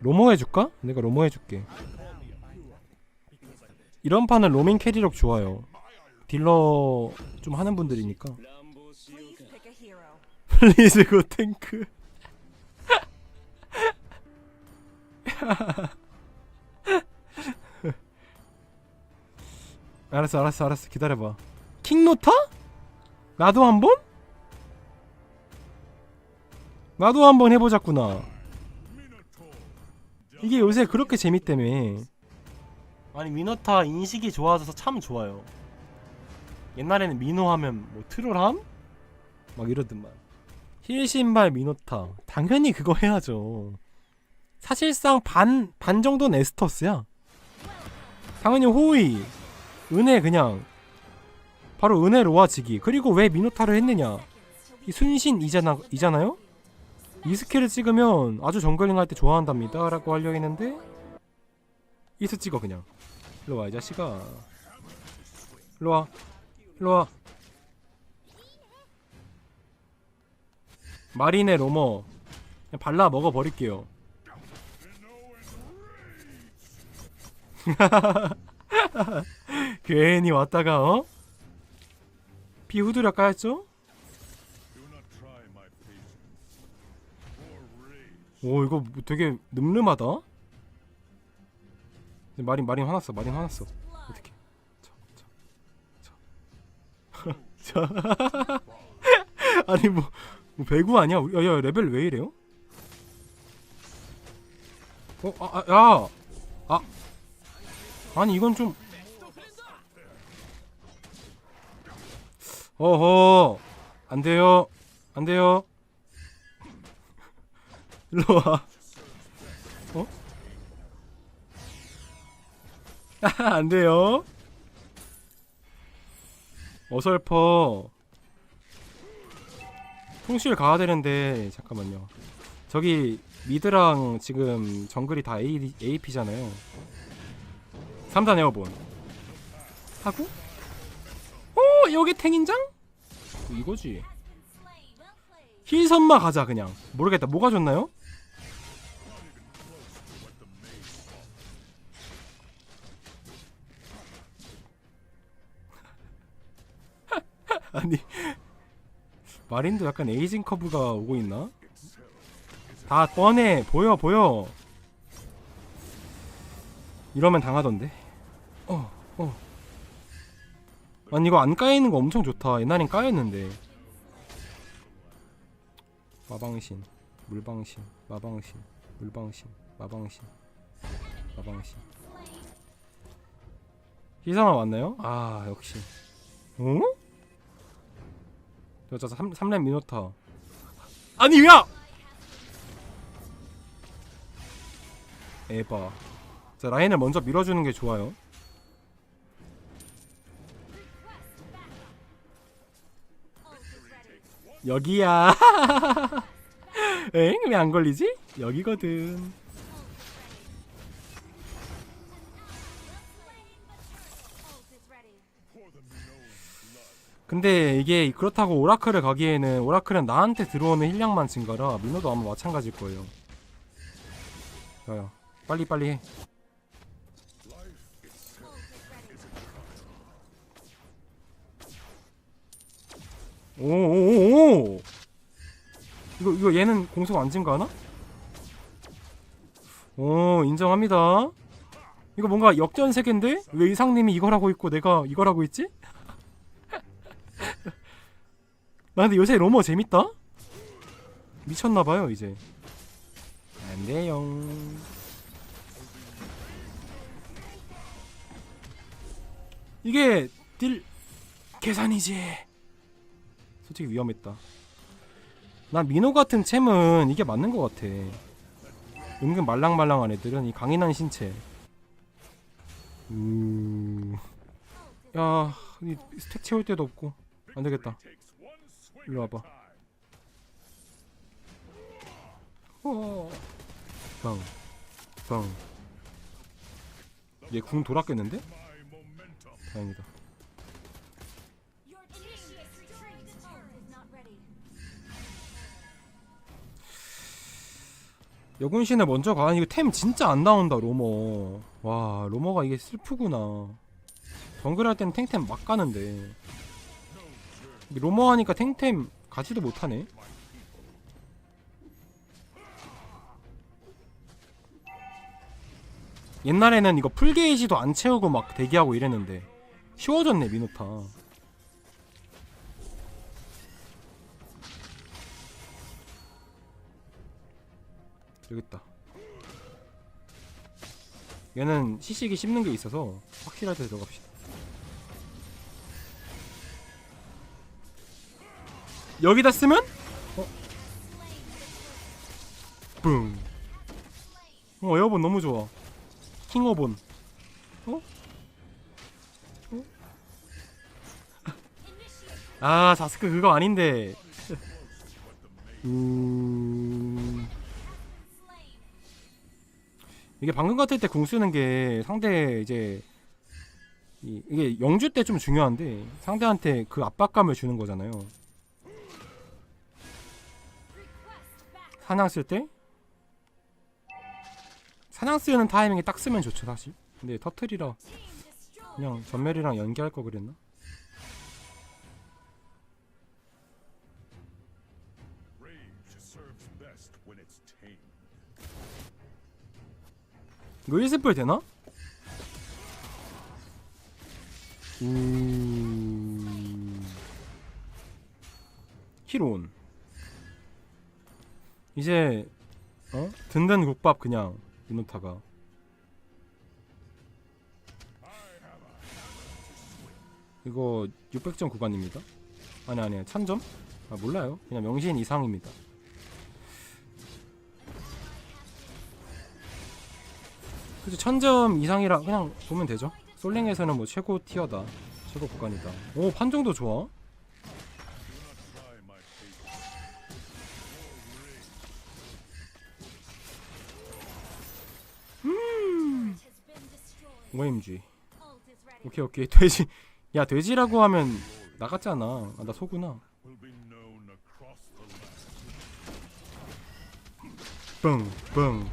로모 해줄까? 내가 로모 해줄게 이런 판은 로밍 캐리력 좋아요 딜러 좀 하는 분들이니까. 플리즈 고 탱크 알았어 알았어 알았어 기다려봐 킹노타? 나도 한번? 나도 한번 해보자꾸나 이게 요새 그렇게 재밌다며. 아니 미노타 인식이 좋아져서 참 좋아요. 옛날에는 미노 하면 뭐 트롤함? 막 이러더만. 힐 신발 미노타. 당연히 그거 해야죠. 사실상 반, 반 정도는 에스터스야. 당연히 호의 은혜 그냥. 바로 은혜 로아지기. 그리고 왜 미노타를 했느냐. 이 순신 이잖아, 이잖아요? 이 스킬을 찍으면 아주 정글링 할 때 좋아한답니다. 라고 하려 했는데 이스 찍어 그냥. 일로와 이 자식아. 일로와. 일로와. 마린의 로머. 그냥 발라 먹어버릴게요. 괜히 왔다가 어? 피 후드려 까였죠? 오 이거 뭐 되게 늠름하다. 마린 마린 화났어 마린 화났어. 어떻게 자. 아니 뭐, 뭐 배구 아니야? 야, 야 레벨 왜 이래요? 어, 아, 아, 야, 아, 아니 이건 좀, 어허, 안 돼요, 안 돼요. 일로 와. 어? 안 돼요. 어설퍼. 통실 가야 되는데 잠깐만요. 저기 미드랑 지금 정글이 다 AP잖아요. 3단 에어본 하고 어 여기 탱인장? 이거지. 힐 선마 가자 그냥. 모르겠다. 뭐가 좋나요? 아니 마린도 약간 에이징 커브가 오고 있나? 다 뻔해 보여 보여 이러면 당하던데 어 어. 아니 이거 안 까이는 거 엄청 좋다 옛날엔 까였는데 마방신 물방신 마방신 물방신 마방신 마방신 희상아 왔나요? 아 역시 어? 저, 저 3, 3렙 미노타 아니 야! 에바 자 라인을 먼저 밀어주는 게 좋아요 여기야 엥? 왜 안 걸리지? 여기거든 근데 이게 그렇다고 오라클을 가기에는 오라클은 나한테 들어오는 힐량만 증가라 민호도 아마 마찬가지일 거예요. 야야 빨리 빨리 해. 오오오오! 이거 이거 얘는 공속 안 증가하나? 오 인정합니다. 이거 뭔가 역전 세계인데? 왜 이상님이 이걸 하고 있고 내가 이걸 하고 있지? 나 근데 요새 로머 재밌다? 미쳤나봐요 이제. 안돼요. 이게 딜 계산이지. 솔직히 위험했다. 난 민호 같은 챔은 이게 맞는 것 같아. 은근 말랑말랑한 애들은 이 강인한 신체. 음... 야, 이 스택 채울 데도 없고. 안 되겠다. 일로 와봐. 어. 방, 방. 얘 궁 돌았겠는데? 다행이다. 여군신을 먼저 가. 이거 템 진짜 안 나온다 로머. 와 로머가 이게 슬프구나. 정글 할 때는 탱템 막 가는데 로머 하니까 탱템 가지도 못하네. 옛날에는 이거 풀게이지도 안 채우고 막 대기하고 이랬는데 쉬워졌네 미노타. 여기 있다. 얘는 시식이 씹는 게 있어서 확실할 때 들어갑시다. 여기다 쓰면? 어? 뿡. 어, 에어본 너무 좋아. 킹어본. 어? 어? 아, 자스크 그거 아닌데. 음... 이게 방금 같을 때 궁 쓰는 게 상대 이제 이, 이게 영주 때 좀 중요한데 상대한테 그 압박감을 주는 거잖아요. 사냥 쓸 때 사냥 쓰는 타이밍에 딱 쓰면 좋죠 사실. 근데 터틀이라 그냥 전멸이랑 연계할 거 그랬나? 이거 1스플 되나? 음... 히론 이제 어? 든든 국밥 그냥 미노타가. 이거 600점 구간입니다. 아니 아니 1000점? 아 몰라요. 그냥 명신 이상입니다. 그죠? 1000점 이상이라 그냥 보면 되죠? 솔랭에서는 뭐 최고 티어다. 최고 구간이다. 오 판정도 좋아 OMG 오케이 오케이 돼지 야 돼지라고 하면 나갔잖아 아, 나 소구나. 뻥뻥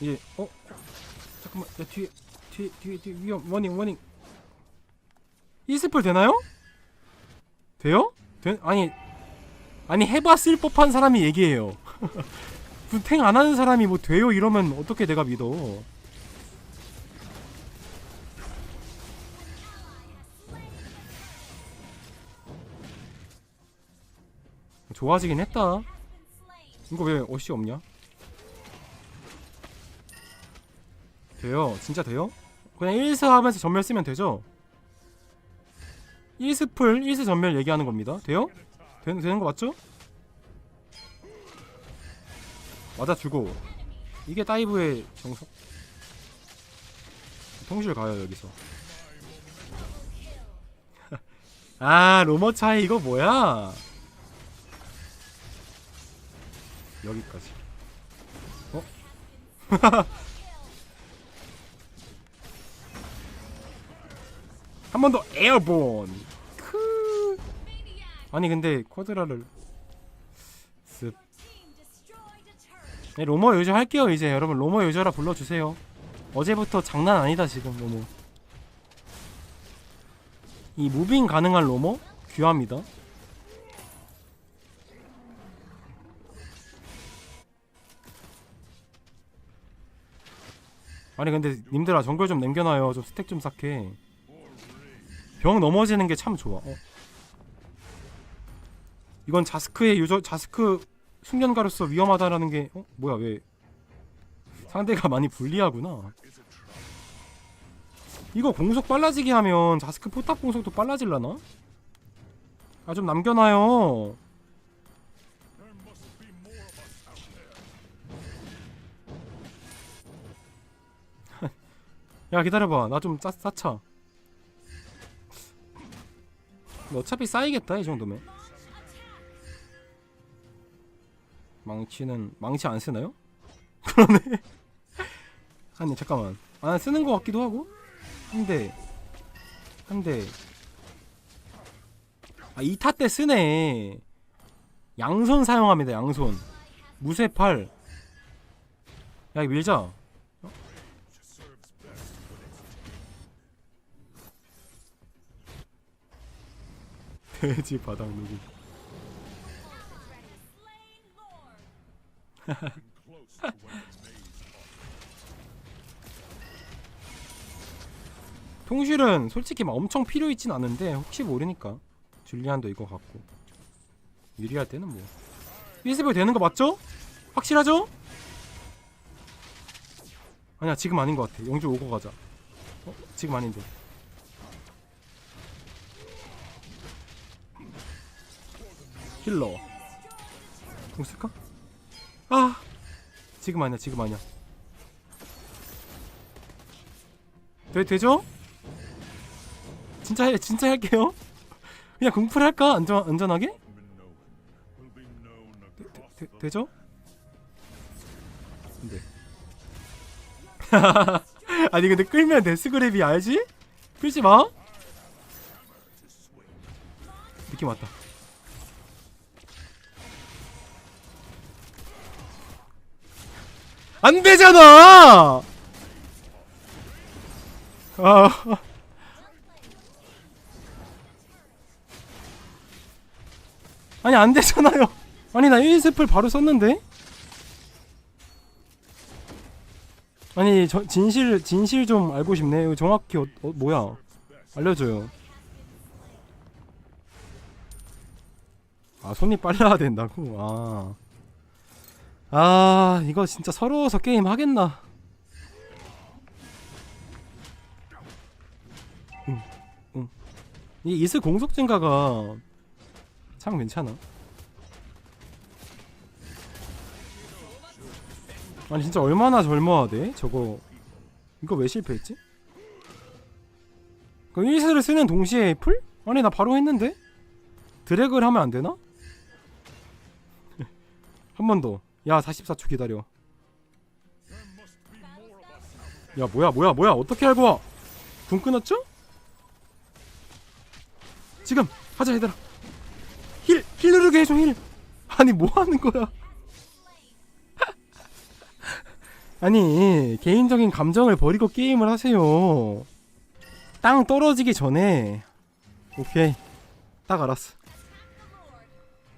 이제 어? 잠깐만 야 뒤에 뒤에 뒤에 뒤에 위험 워닝 워닝 이스플 되나요? 돼요? 되, 아니 아니 해봤을 법한 사람이 얘기해요 탱안 하는 사람이 뭐 돼요 이러면 어떻게 내가 믿어 좋아지긴 했다 이거 왜 옷이 없냐? 돼요. 진짜 돼요? 그냥 1스 하면서 전멸 쓰면 되죠? 1스 풀, 1스 전멸 얘기하는 겁니다. 돼요? 되, 되는 거 맞죠? 맞아주고 이게 다이브의 정석 통실 가요 여기서 아 로머 차이 이거 뭐야 여기까지. 어? 한 번 더 에어본. 크. 아니 근데 쿼드라를 습. 네, 로머 유저 할게요 이제 여러분 로머 유저라 불러주세요. 어제부터 장난 아니다 지금 로머. 이 무빙 가능한 로머 귀합니다. 아니 근데 님들아 정글 좀 남겨놔요 좀 스택 좀 쌓게 병 넘어지는 게 참 좋아 어? 이건 자스크의 유저 자스크 숙련가로서 위험하다라는 게 어? 뭐야 왜 상대가 많이 불리하구나 이거 공속 빨라지게 하면 자스크 포탑 공속도 빨라질라나? 아 좀 남겨놔요 야 기다려봐. 나 좀 쌓자 너 어차피 쌓이겠다 이 정도면. 망치는 망치 안 쓰나요? 그러네. 아니 잠깐만. 아 쓰는 거 같기도 하고. 한대. 한대. 아 2타 때 쓰네. 양손 사용합니다 양손. 무쇠 팔. 야, 밀자. 돼지 바닥 maze 통실은 솔직히 막 엄청 필요 있진 않은데 혹시 모르니까 줄리안도 이거 갖고 유리할 때는 뭐 1스별 되는 거 맞죠? 확실하죠? 아니야 지금 아닌 것 같아 영주 오고 가자 어? 지금 아닌데 힐러 공 쓸까? 아 지금 아니야 지금 아니야 되, 되죠? 진짜 해, 진짜 할게요. 그냥 공풀 할까? 안전 안전하게? Across 되, the 되죠? 네. 아니 근데 끌면 데스그랩이 알지? 끌지 마. 느낌 왔다. 안 되잖아. 아. 아니 안 되잖아요. 아니 나 1스플 바로 썼는데. 아니 저 진실 진실 좀 알고 싶네. 정확히 어, 어 뭐야? 알려줘요. 아 손이 빨라야 된다고. 아. 아 이거 진짜 서러워서 게임 하겠나? 응, 응. 이 이슬 공속 증가가 참 괜찮아. 아니 진짜 얼마나 젊어야 저거 이거 왜 실패했지? 그 1스를 쓰는 동시에 풀? 아니 나 바로 했는데? 드래그를 하면 안 되나? 한 번 더. 야 44초 기다려. 야 뭐야 뭐야 뭐야 어떻게 알고 와? 궁 끊었죠? 지금 하자 얘들아. 힐! 힐 누르게 해줘 힐! 아니 뭐 하는 거야? 아니 개인적인 감정을 버리고 게임을 하세요. 땅 떨어지기 전에 오케이 딱 알았어.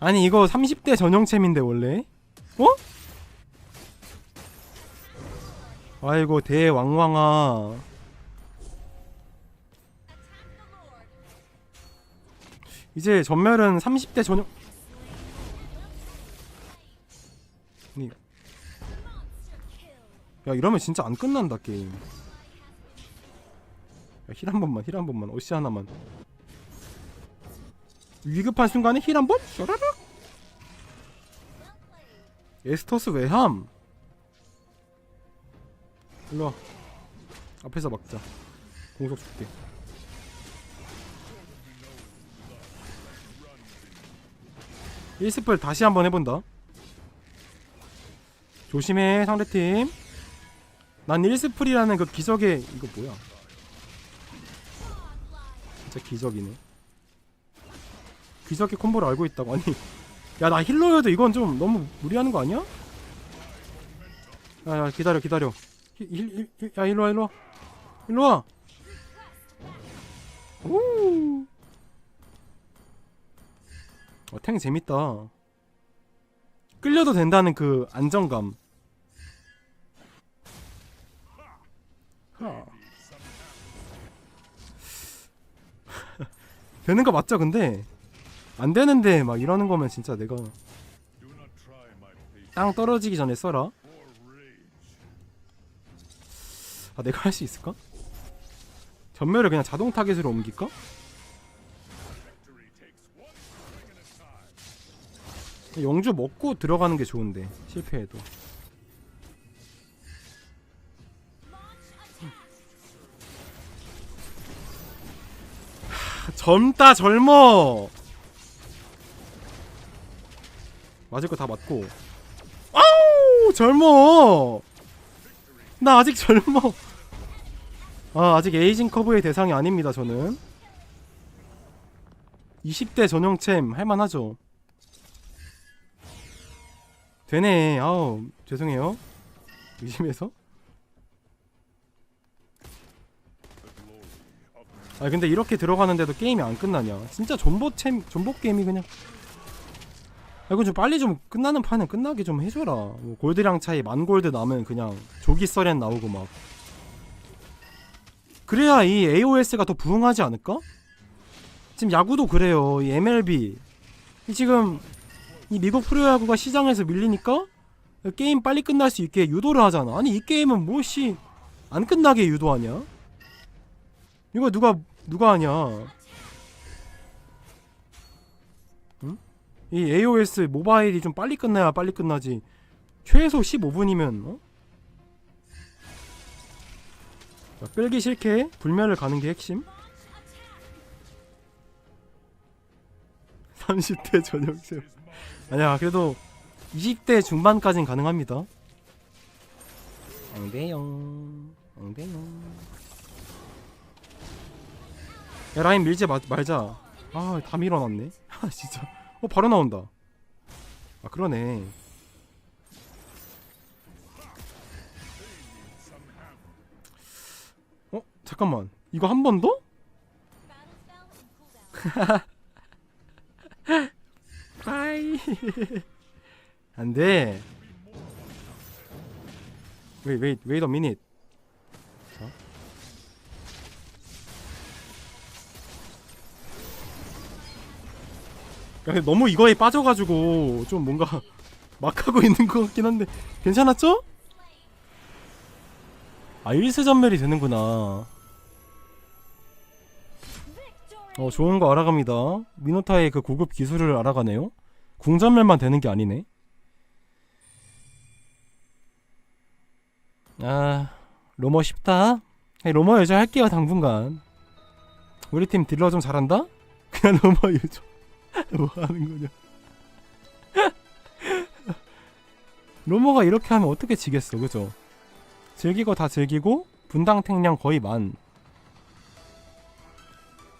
아니 이거 30대 전용챔인데 원래? 어? 아이고 대왕왕아. 이제 전멸은 30대 전용. 야 이러면 진짜 안 끝난다 게임. 힐 한 번만 힐 한 번만 어시 하나만. 위급한 순간에 힐 한 번? 샤라락 에스터스 외함. 일로와. 앞에서 막자. 공속 줄게. 일스플 다시 한번 해본다. 조심해 상대팀. 난 1스플이라는 그 기적의 이거 뭐야? 진짜 기적이네. 기적의 콤보를 알고 있다고? 아니 야 나 힐러여도 이건 좀 너무 무리하는 거 아니야? 야야 기다려 기다려. 힐, 힐, 힐, 야 일로와 일로와. 일로와. 오. 어, 탱 재밌다. 끌려도 된다는 그 안정감. 하. 되는 거 맞죠 근데 안 되는데 막 이러는 거면 진짜 내가 땅 떨어지기 전에 써라. 아 내가 할 수 있을까? 전멸을 그냥 자동 타겟으로 옮길까? 영주 먹고 들어가는 게 좋은데 실패해도 하, 젊다 젊어 맞을 거 다 맞고. 아우 젊어. 나 아직 젊어. 아 아직 에이징 커브의 대상이 아닙니다 저는. 20대 전용챔 할만하죠. 되네. 아우 죄송해요. 의심해서. 아 근데 이렇게 들어가는데도 게임이 안 끝나냐? 진짜 존버 챔 존버 게임이 그냥 아 이건 좀 빨리 좀 끝나는 판은 끝나게 좀 해줘라. 뭐 골드량 차이 만 골드 나면 그냥 조기 썰엔 나오고 막. 그래야 이 AOS가 더 부흥하지 않을까? 지금 야구도 그래요. 이 MLB 이 지금 이 미국 프로야구가 시장에서 밀리니까 게임 빨리 끝날 수 있게 유도를 하잖아. 아니 이 게임은 뭐씨 안 끝나게 유도하냐? 이거 누가 누가 하냐? 이 AOS 모바일이 좀 빨리 끝나야 빨리 끝나지. 최소 15분이면 어? 자, 끌기 싫게 불멸을 가는 게 핵심. 30대 전역생. 아니야, 그래도 20대 중반까진 가능합니다. 앙대용, 앙대용. 야 라인 밀지 마, 말자 아 다 밀어놨네 아 진짜 어 바로 나온다. 아 그러네. 어 잠깐만. 이거 한 번 더? 아이. 안돼. Wait wait wait a minute 근데 너무 이거에 빠져가지고 좀 뭔가 막 하고 있는 것 같긴 한데. 괜찮았죠? 아 1세 전멸이 되는구나. 어 좋은 거 알아갑니다. 미노타의 그 고급 기술을 알아가네요. 궁전멸만 되는 게 아니네. 아 로머 쉽다? 로머 유저 할게요 당분간. 우리 팀 딜러 좀 잘한다? 그냥 로머 유저 뭐 하는 거냐? 로머가 이렇게 하면 어떻게 지겠어, 그죠? 즐기고 다 즐기고 분당 탱량 거의 만.